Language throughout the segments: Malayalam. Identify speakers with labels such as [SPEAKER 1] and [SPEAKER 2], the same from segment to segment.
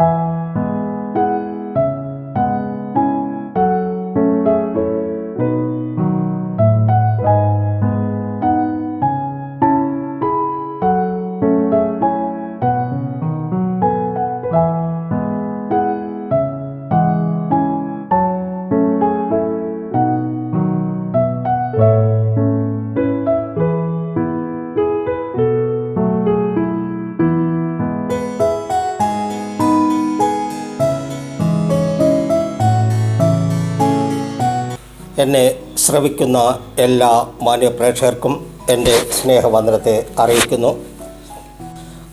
[SPEAKER 1] Thank you. എന്നെ ശ്രവിക്കുന്ന എല്ലാ മാന്യപ്രേക്ഷകർക്കും എന്റെ സ്നേഹവന്ദനത്തെ അറിയിക്കുന്നു.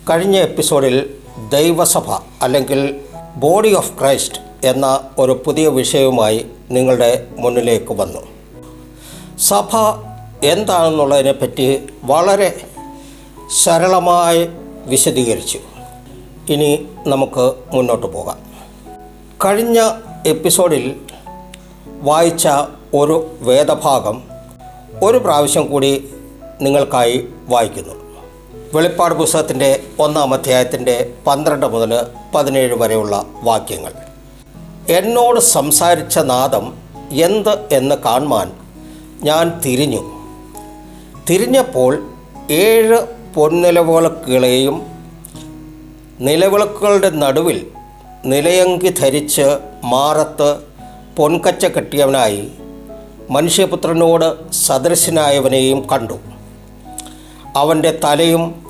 [SPEAKER 1] കഴിഞ്ഞ എപ്പിസോഡിൽ ദൈവസഭ അല്ലെങ്കിൽ ബോഡി ഓഫ് ക്രൈസ്റ്റ് എന്ന ഒരു പുതിയ വിഷയവുമായി നിങ്ങളുടെ മുന്നിലേക്ക് വന്നു. സഭ എന്താണെന്നുള്ളതിനെപ്പറ്റി വളരെ സരളമായി വിശദീകരിച്ചു. ഇനി നമുക്ക് മുന്നോട്ട് പോകാം. കഴിഞ്ഞ എപ്പിസോഡിൽ വായിച്ച ഒരു വേദഭാഗം ഒരു പ്രാവശ്യം കൂടി നിങ്ങൾക്കായി വായിക്കുന്നു. വെളിപ്പാട് പുസ്തകത്തിന്റെ ഒന്നാം അധ്യായത്തിന്റെ പന്ത്രണ്ട് മുതൽ പതിനേഴ് വരെയുള്ള വാക്യങ്ങൾ. എന്നോട് സംസാരിച്ച നാദം എന്ത് എന്ന് കാണുവാൻ ഞാൻ തിരിഞ്ഞു. തിരിഞ്ഞപ്പോൾ ഏഴ് പൊൻനിലവിളക്കുകളെയും നിലവിളക്കുകളുടെ നടുവിൽ നിലയങ്കി ധരിച്ച് മാറത്ത് പൊൻകച്ച കെട്ടിയവനായി മനുഷ്യപുത്രനോട് സദൃശനായവനെയും കണ്ടു. അവന്റെ തലയും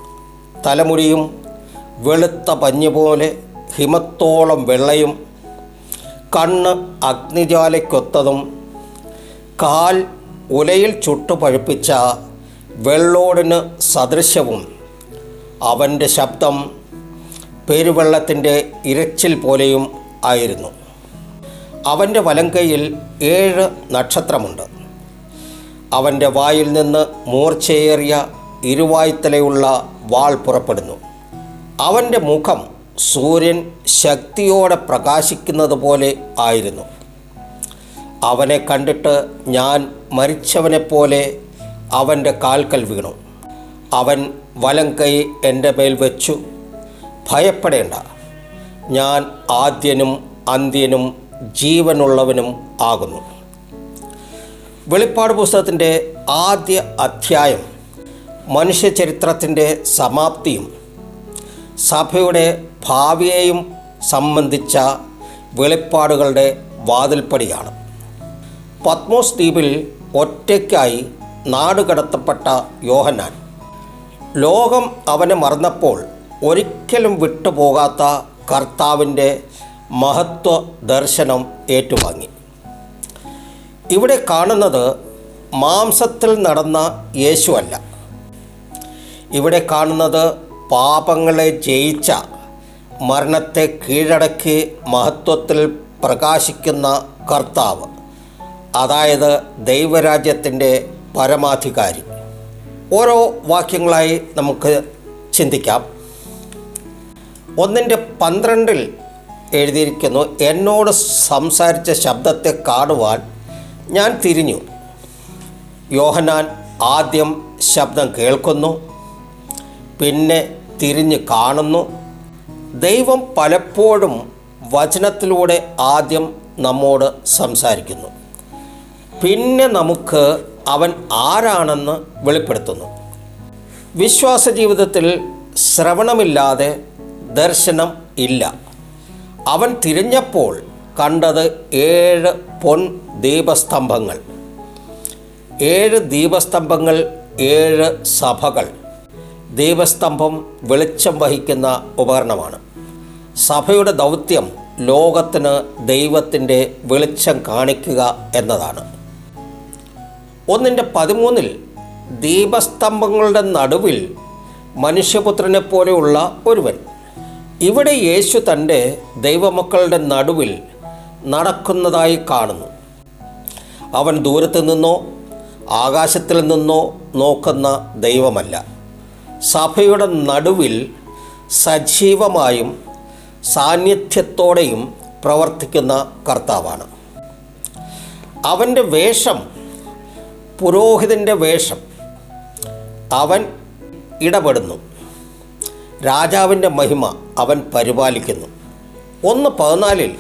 [SPEAKER 1] തലമുടിയും വെളുത്ത പഞ്ഞു പോലെ ഹിമത്തോളം വെള്ളയും കണ്ണ് അഗ്നിജാലയ്ക്കൊത്തതും കാൽ ഉലയിൽ ചുട്ടു പഴുപ്പിച്ച വെള്ളോടിന് സദൃശവും. അവന്റെ ശബ്ദം പെരുവെള്ളത്തിന്റെ ഇരച്ചിൽ പോലെയും ആയിരുന്നു. അവന്റെ വലങ്കയിൽ ഏഴ് നക്ഷത്രമുണ്ട്. അവന്റെ വായിൽ നിന്ന് മൂർച്ചയേറിയ ഇരുവായ്ത്തലയുള്ള വാൾ പുറപ്പെടുന്നു. അവന്റെ മുഖം സൂര്യൻ ശക്തിയോടെ പ്രകാശിക്കുന്നത് പോലെ ആയിരുന്നു. അവനെ കണ്ടിട്ട് ഞാൻ മരിച്ചവനെപ്പോലെ അവന്റെ കാൽക്കൽ വീണു. അവൻ വലം കൈ എന്റെ മേൽ വെച്ചു. ഭയപ്പെടേണ്ട. ഞാൻ ആദ്യനും അന്ത്യനും ജീവനുള്ളവനും ആകുന്നു. വെളിപ്പാട് പുസ്തകത്തിന്റെ ആദ്യ അധ്യായം മനുഷ്യചരിത്രത്തിന്റെ സമാപ്തിയും സഭയുടെ ഭാവിയെയും സംബന്ധിച്ച വെളിപ്പാടുകളുടെ വാതിൽപ്പടിയാണ്. പത്മോസ് ദ്വീപിൽ ഒറ്റയ്ക്കായി നാടുകടത്തപ്പെട്ട യോഹന്നാൻ. ലോകം അവനെ മറന്നപ്പോൾ ഒരിക്കലും വിട്ടുപോകാത്ത കർത്താവിന്റെ മഹത്വ ദർശനം ഏറ്റുവാങ്ങി. ഇവിടെ കാണുന്നത് മാംസത്തിൽ നടന്ന യേശുവല്ല. ഇവിടെ കാണുന്നത് പാപങ്ങളെ ജയിച്ച മരണത്തെ കീഴടക്കി മഹത്വത്തിൽ പ്രകാശിക്കുന്ന കർത്താവ് അതായത് ദൈവരാജ്യത്തിന്റെ പരമാധികാരി. ഓരോ വാക്യങ്ങളായി നമുക്ക് ചിന്തിക്കാം. ഒന്നിന്റെ പന്ത്രണ്ടിൽ എഴുതിയിരിക്കുന്നു എന്നോട് സംസാരിച്ച ശബ്ദത്തെ കാണുവാൻ ഞാൻ തിരിഞ്ഞു. യോഹനാൻ ആദ്യം ശബ്ദം കേൾക്കുന്നു പിന്നെ തിരിഞ്ഞ് കാണുന്നു. ദൈവം പലപ്പോഴും വചനത്തിലൂടെ ആദ്യം നമ്മോട് സംസാരിക്കുന്നു. പിന്നെ നമുക്ക് അവൻ ആരാണെന്ന് വെളിപ്പെടുത്തുന്നു. വിശ്വാസ ജീവിതത്തിൽ ശ്രവണമില്ലാതെ ദർശനം ഇല്ല. അവൻ തിരിഞ്ഞപ്പോൾ കണ്ടത് ഏഴ് പൊൻ ദീപസ്തംഭങ്ങൾ. ഏഴ് ദീപസ്തംഭങ്ങൾ ഏഴ് സഭകൾ. ദീപസ്തംഭം വെളിച്ചം വഹിക്കുന്ന ഉപകരണമാണ്. സഭയുടെ ദൗത്യം ലോകത്തിന് ദൈവത്തിന്റെ വെളിച്ചം കാണിക്കുക എന്നതാണ്. ഒന്നിന്റെ പതിമൂന്നിൽ ദീപസ്തംഭങ്ങളുടെ നടുവിൽ മനുഷ്യപുത്രനെ പോലെയുള്ള ഒരുവൻ. ഇവിടെ യേശു തന്റെ ദൈവമക്കളുടെ നടുവിൽ നടക്കുന്നതായി കാണുന്നു. അവൻ ദൂരത്തു നിന്നോ ആകാശത്തിൽ നിന്നോ നോക്കുന്ന ദൈവമല്ല. സഭയുടെ നടുവിൽ സജീവമായും സാന്നിധ്യത്തോടെയും പ്രവർത്തിക്കുന്ന കർത്താവാണ്. അവന്റെ വേഷം പുരോഹിതന്റെ വേഷം അവൻ ഇടപെടുന്നു. രാജാവിന്റെ മഹിമ അവൻ പരിപാലിക്കുന്നു. ഒന്ന് പതിനാലിൽ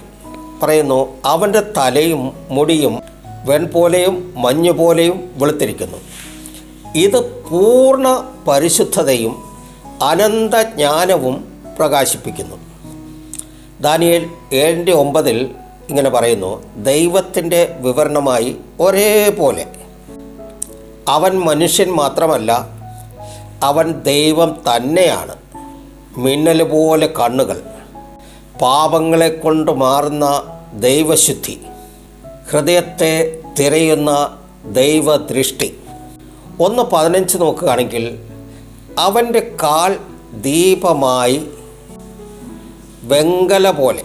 [SPEAKER 1] പറയുന്നു അവന്റെ തലയും മുടിയും വെൺപോലെയും മഞ്ഞ് പോലെയും വെളുത്തിരിക്കുന്നു. ഇത് പൂർണ പരിശുദ്ധതയും അനന്തജ്ഞാനവും പ്രകാശിപ്പിക്കുന്നു. ദാനിയേൽ ഏഴിന്റെ ഒമ്പതിൽ ഇങ്ങനെ പറയുന്നു ദൈവത്തിന്റെ വിവരണമായി ഒരേപോലെ. അവൻ മനുഷ്യൻ മാത്രമല്ല അവൻ ദൈവം തന്നെയാണ്. മിന്നൽ പോലെ കണ്ണുകൾ. പാപങ്ങളെ കൊണ്ട് മാറുന്ന ദൈവശുദ്ധി. ഹൃദയത്തെ തിരയുന്ന ദൈവദൃഷ്ടി. ഒന്ന് പതിനഞ്ച് നോക്കുകയാണെങ്കിൽ അവന്റെ കാൽ ദീപമായി വെങ്കല പോലെ.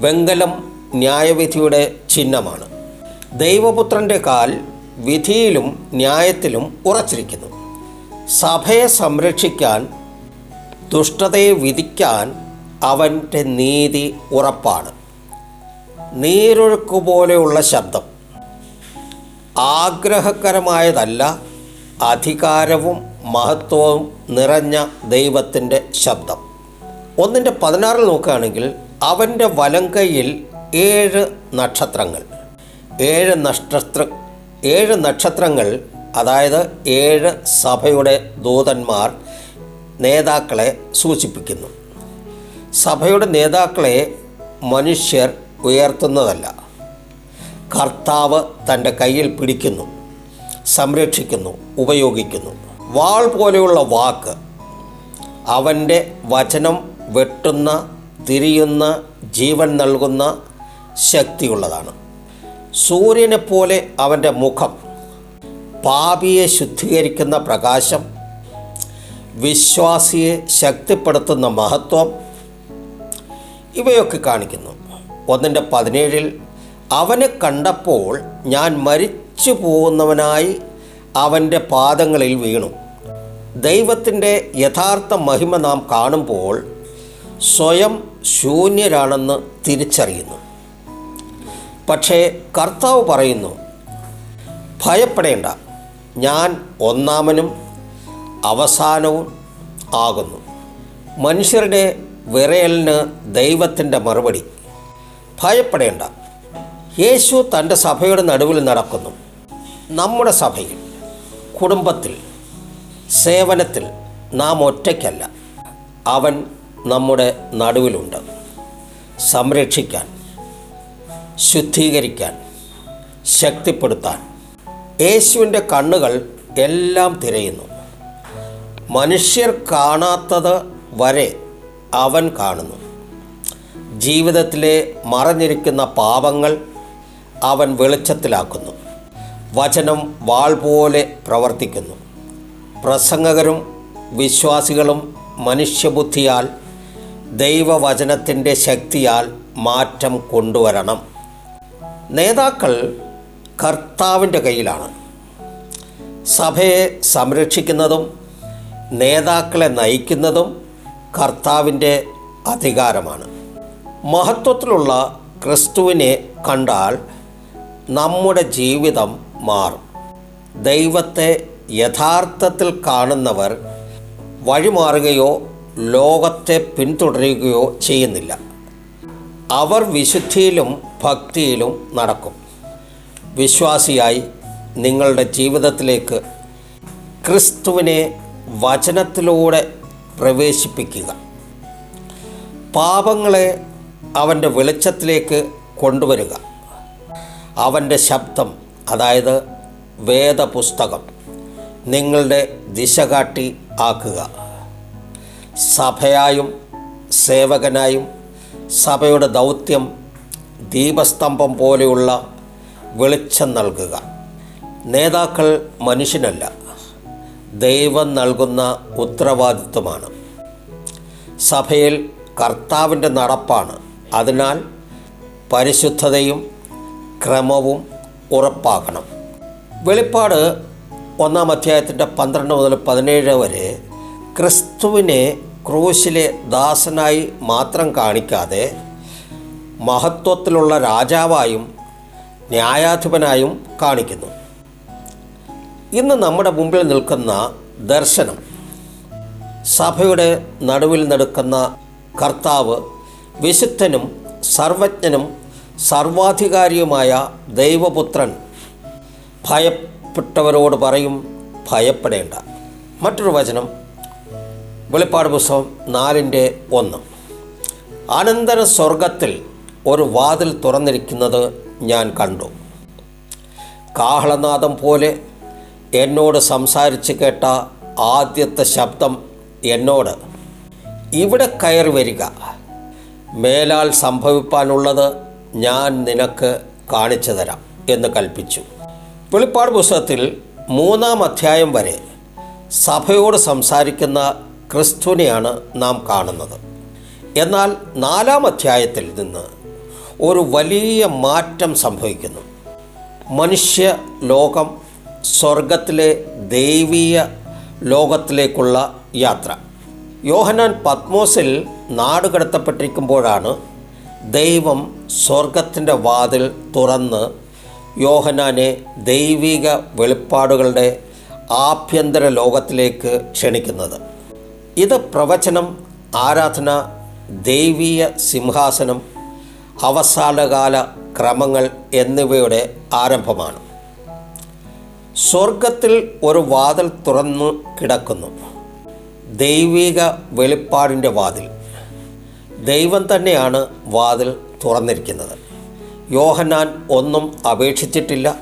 [SPEAKER 1] വെങ്കലം ന്യായവിധിയുടെ ചിഹ്നമാണ്. ദൈവപുത്രന്റെ കാൽ വിധിയിലും ന്യായത്തിലും ഉറച്ചിരിക്കുന്നു. സഭയെ സംരക്ഷിക്കാൻ ദുഷ്ടതയെ വിധിക്കാൻ അവന്റെ നീതി ഉറപ്പാണ്. നീരൊഴുക്ക് പോലെയുള്ള ശബ്ദം. ആഗ്രഹകരമായതല്ല അധികാരവും മഹത്വവും നിറഞ്ഞ ദൈവത്തിന്റെ ശബ്ദം. ഒന്നിന്റെ പതിനാറിൽ നോക്കുകയാണെങ്കിൽ അവന്റെ വലങ്കയിൽ ഏഴ് നക്ഷത്രങ്ങൾ. ഏഴ് നക്ഷത്ര ഏഴ് നക്ഷത്രങ്ങൾ അതായത് ഏഴ് സഭയുടെ ദൂതന്മാർ നേതാക്കളെ സൂചിപ്പിക്കുന്നു. സഭയുടെ നേതാക്കളെ മനുഷ്യർ ഉയർത്തുന്നതല്ല. കർത്താവ് തന്റെ കയ്യിൽ പിടിക്കുന്നു സംരക്ഷിക്കുന്നു ഉപയോഗിക്കുന്നു. വാൾ പോലെയുള്ള വാക്ക് അവന്റെ വചനം വെട്ടുന്ന തിരിയുന്ന ജീവൻ നൽകുന്ന ശക്തിയുള്ളതാണ്. സൂര്യനെപ്പോലെ അവന്റെ മുഖം പാപിയെ ശുദ്ധീകരിക്കുന്ന പ്രകാശം വിശ്വാസിയെ ശക്തിപ്പെടുത്തുന്ന മഹത്വം ഇവയൊക്കെ കാണിക്കുന്നു. ഒന്നിന്റെ പതിനേഴിൽ അവനെ കണ്ടപ്പോൾ ഞാൻ മരിച്ചു പോകുന്നവനായി അവന്റെ പാദങ്ങളിൽ വീണു. ദൈവത്തിന്റെ യഥാർത്ഥ മഹിമ നാം കാണുമ്പോൾ സ്വയം ശൂന്യരാണെന്ന് തിരിച്ചറിയുന്നു. പക്ഷേ കർത്താവ് പറയുന്നു ഭയപ്പെടേണ്ട. ഞാൻ ഒന്നാമനും അവസാനവും ആകുന്നു. മനുഷ്യരുടെ വിറയലിന് ദൈവത്തിന്റെ മറുപടി. ഭയപ്പെടേണ്ട. യേശു തന്റെ സഭയുടെ നടുവിൽ നടക്കുന്നു. നമ്മുടെ സഭയിൽ കുടുംബത്തിൽ സേവനത്തിൽ നാം ഒറ്റയ്ക്കല്ല. അവൻ നമ്മുടെ നടുവിലുണ്ട്. സംരക്ഷിക്കാൻ ശുദ്ധീകരിക്കാൻ ശക്തിപ്പെടുത്താൻ. യേശുവിന്റെ കണ്ണുകൾ എല്ലാം തിരയുന്നു. മനുഷ്യർ കാണാത്തത് വരെ അവൻ കാണുന്നു. ജീവിതത്തിലെ മറഞ്ഞിരിക്കുന്ന പാപങ്ങൾ അവൻ വെളിച്ചത്തിലാക്കുന്നു. വചനം വാൾ പോലെ പ്രവർത്തിക്കുന്നു. പ്രസംഗകരും വിശ്വാസികളും മനുഷ്യബുദ്ധിയാൽ ദൈവവചനത്തിന്റെ ശക്തിയാൽ മാറ്റം കൊണ്ടുവരണം. നേതാക്കൾ കർത്താവിന്റെ കയ്യിലാണ്. സഭയെ സംരക്ഷിക്കുന്നതും നേതാക്കളെ നയിക്കുന്നതും കർത്താവിന്റെ അധികാരമാണ്. മഹത്വത്തിലുള്ള ക്രിസ്തുവിനെ കണ്ടാൽ നമ്മുടെ ജീവിതം മാറും. ദൈവത്തെ യഥാർത്ഥത്തിൽ കാണുന്നവർ വഴിമാറുകയോ ലോകത്തെ പിന്തുടരുകയോ ചെയ്യുന്നില്ല. അവർ വിശുദ്ധിയിലും ഭക്തിയിലും നടക്കും. വിശ്വാസിയായി നിങ്ങളുടെ ജീവിതത്തിലേക്ക് ക്രിസ്തുവിനെ വചനത്തിലൂടെ പ്രവേശിപ്പിക്കുക. പാപങ്ങളെ അവന്റെ വെളിച്ചത്തിലേക്ക് കൊണ്ടുവരിക. അവന്റെ ശബ്ദം അതായത് വേദപുസ്തകം നിങ്ങളുടെ ദിശകാട്ടി ആക്കുക. സഭയായും സേവകനായും സഭയുടെ ദൗത്യം ദീപസ്തംഭം പോലെയുള്ള വെളിച്ചം നൽകുക. നേതാക്കൾ മനുഷ്യനല്ല. ദൈവം നൽകുന്ന ഉത്തരവാദിത്വമാണ്. സഭയിൽ കർത്താവിന്റെ നടപ്പാണ്. അതിനാൽ പരിശുദ്ധതയും ക്രമവും ഉറപ്പാക്കണം വെളിപ്പാട് ഒന്നാം അധ്യായത്തിന്റെ പന്ത്രണ്ട് മുതൽ പതിനേഴ് വരെ ക്രിസ്തുവിനെ ക്രൂശിലെ ദാസനായി മാത്രം കാണിക്കാതെ മഹത്വത്തിലുള്ള രാജാവായും ന്യായാധിപനായും കാണിക്കുന്നു. ഇന്ന് നമ്മുടെ മുമ്പിൽ നിൽക്കുന്ന ദർശനം സഭയുടെ നടുവിൽ നടക്കുന്ന കർത്താവ് വിശുദ്ധനും സർവജ്ഞനും സർവാധികാരിയുമായ ദൈവപുത്രൻ. ഭയപ്പെട്ടവരോട് പറയും ഭയപ്പെടേണ്ട. മറ്റൊരു വചനം വെളിപ്പാട് പുസ്തകം നാലിന്റെ ഒന്ന്. അനന്തര സ്വർഗത്തിൽ ഒരു വാതിൽ തുറന്നിരിക്കുന്നത് ഞാൻ കണ്ടു. കാഹളനാദം പോലെ എന്നോട് സംസാരിച്ച് കേട്ട ആദ്യത്തെ ശബ്ദം എന്നോട്. ഇവിടെ കയറി വരിക. മേലാൽ സംഭവിപ്പാനുള്ളത് ഞാൻ നിനക്ക് കാണിച്ചു തരാം എന്ന് കൽപ്പിച്ചു. വെളിപ്പാട് പുസ്തകത്തിൽ മൂന്നാം അധ്യായം വരെ സഭയോട് സംസാരിക്കുന്ന ക്രിസ്തുവിനെയാണ് നാം കാണുന്നത്. എന്നാൽ നാലാം അധ്യായത്തിൽ നിന്ന് ഒരു വലിയ മാറ്റം സംഭവിക്കുന്നു. മനുഷ്യ ലോകം സ്വർഗത്തിലെ ദൈവീയ ലോകത്തിലേക്കുള്ള യാത്ര. യോഹനാൻ പത്മോസിൽ നാടുകടത്തപ്പെട്ടിരിക്കുമ്പോഴാണ് ദൈവം സ്വർഗത്തിന്റെ വാതിൽ തുറന്ന് യോഹനാനെ ദൈവിക വെളിപ്പാടുകളുടെ ആഭ്യന്തര ലോകത്തിലേക്ക് ക്ഷണിക്കുന്നത്. ഇത് പ്രവചനം ആരാധന ദൈവീയ സിംഹാസനം അവസാനകാല ക്രമങ്ങൾ എന്നിവയുടെ ആരംഭമാണ്. സ്വർഗത്തിൽ ഒരു വാതിൽ തുറന്നു കിടക്കുന്നു. ദൈവിക വെളിപ്പാടിന്റെ വാതിൽ. ദൈവം തന്നെയാണ് വാതിൽ തുറന്നിരിക്കുന്നത്. യോഹന്നാൻ ഒന്നും അപേക്ഷിച്ചിട്ടില്ല.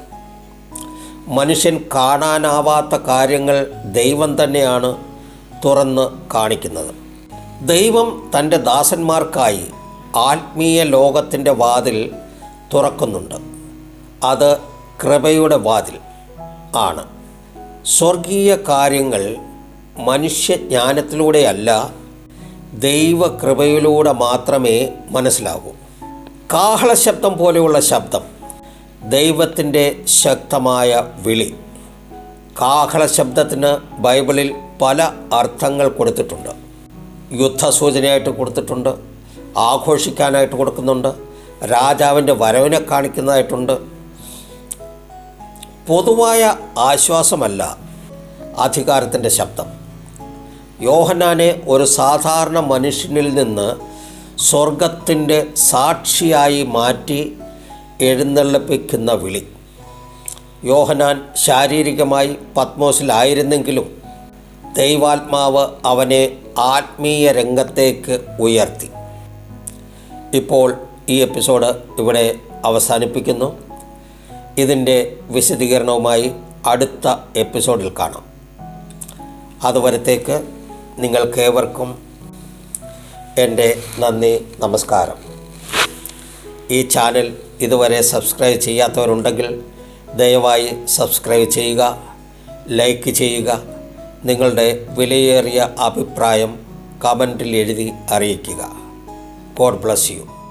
[SPEAKER 1] മനുഷ്യൻ കാണാനാവാത്ത കാര്യങ്ങൾ ദൈവം തന്നെയാണ് തുറന്ന് കാണിക്കുന്നത്. ദൈവം തന്റെ ദാസന്മാർക്കായി ആത്മീയ ലോകത്തിന്റെ വാതിൽ തുറക്കുന്നുണ്ട്. അത് കൃപയുടെ വാതിൽ. ആണ്. സ്വർഗീയ കാര്യങ്ങൾ മനുഷ്യജ്ഞാനത്തിലൂടെയല്ല ദൈവകൃപയിലൂടെ മാത്രമേ മനസ്സിലാകൂ. കാഹളശബ്ദം പോലെയുള്ള ശബ്ദം ദൈവത്തിന്റെ ശക്തമായ വിളി. കാഹളശബ്ദത്തിന് ബൈബിളിൽ പല അർത്ഥങ്ങൾ കൊടുത്തിട്ടുണ്ട്. യുദ്ധസൂചനയായിട്ട് കൊടുത്തിട്ടുണ്ട് ആഘോഷിക്കാനായിട്ട് കൊടുക്കുന്നുണ്ട് രാജാവിന്റെ വരവിനെ കാണിക്കുന്നതായിട്ടുണ്ട് പൊതുവായ ആശ്വാസമല്ല അധികാരത്തിന്റെ ശബ്ദം. യോഹനാനെ ഒരു സാധാരണ മനുഷ്യനിൽ നിന്ന് സ്വർഗത്തിന്റെ സാക്ഷിയായി മാറ്റി എഴുന്നള്ളിപ്പിക്കുന്ന വിളി. യോഹനാൻ ശാരീരികമായി പത്മോസിലായിരുന്നെങ്കിലും ദൈവാത്മാവ് അവനെ ആത്മീയ രംഗത്തേക്ക് ഉയർത്തി. ഇപ്പോൾ ഈ എപ്പിസോഡ് ഇവിടെ അവസാനിപ്പിക്കുന്നു. ഇതിന്റെ വിശദീകരണവുമായി അടുത്ത എപ്പിസോഡിൽ കാണാം. അതുവരത്തേക്ക് നിങ്ങൾക്കേവർക്കും എന്റെ നന്ദി നമസ്കാരം. ഈ ചാനൽ ഇതുവരെ സബ്സ്ക്രൈബ് ചെയ്യാത്തവരുണ്ടെങ്കിൽ ദയവായി സബ്സ്ക്രൈബ് ചെയ്യുക ലൈക്ക് ചെയ്യുക. നിങ്ങളുടെ വിലയേറിയ അഭിപ്രായം കമന്റിൽ എഴുതി അറിയിക്കുക. God bless you.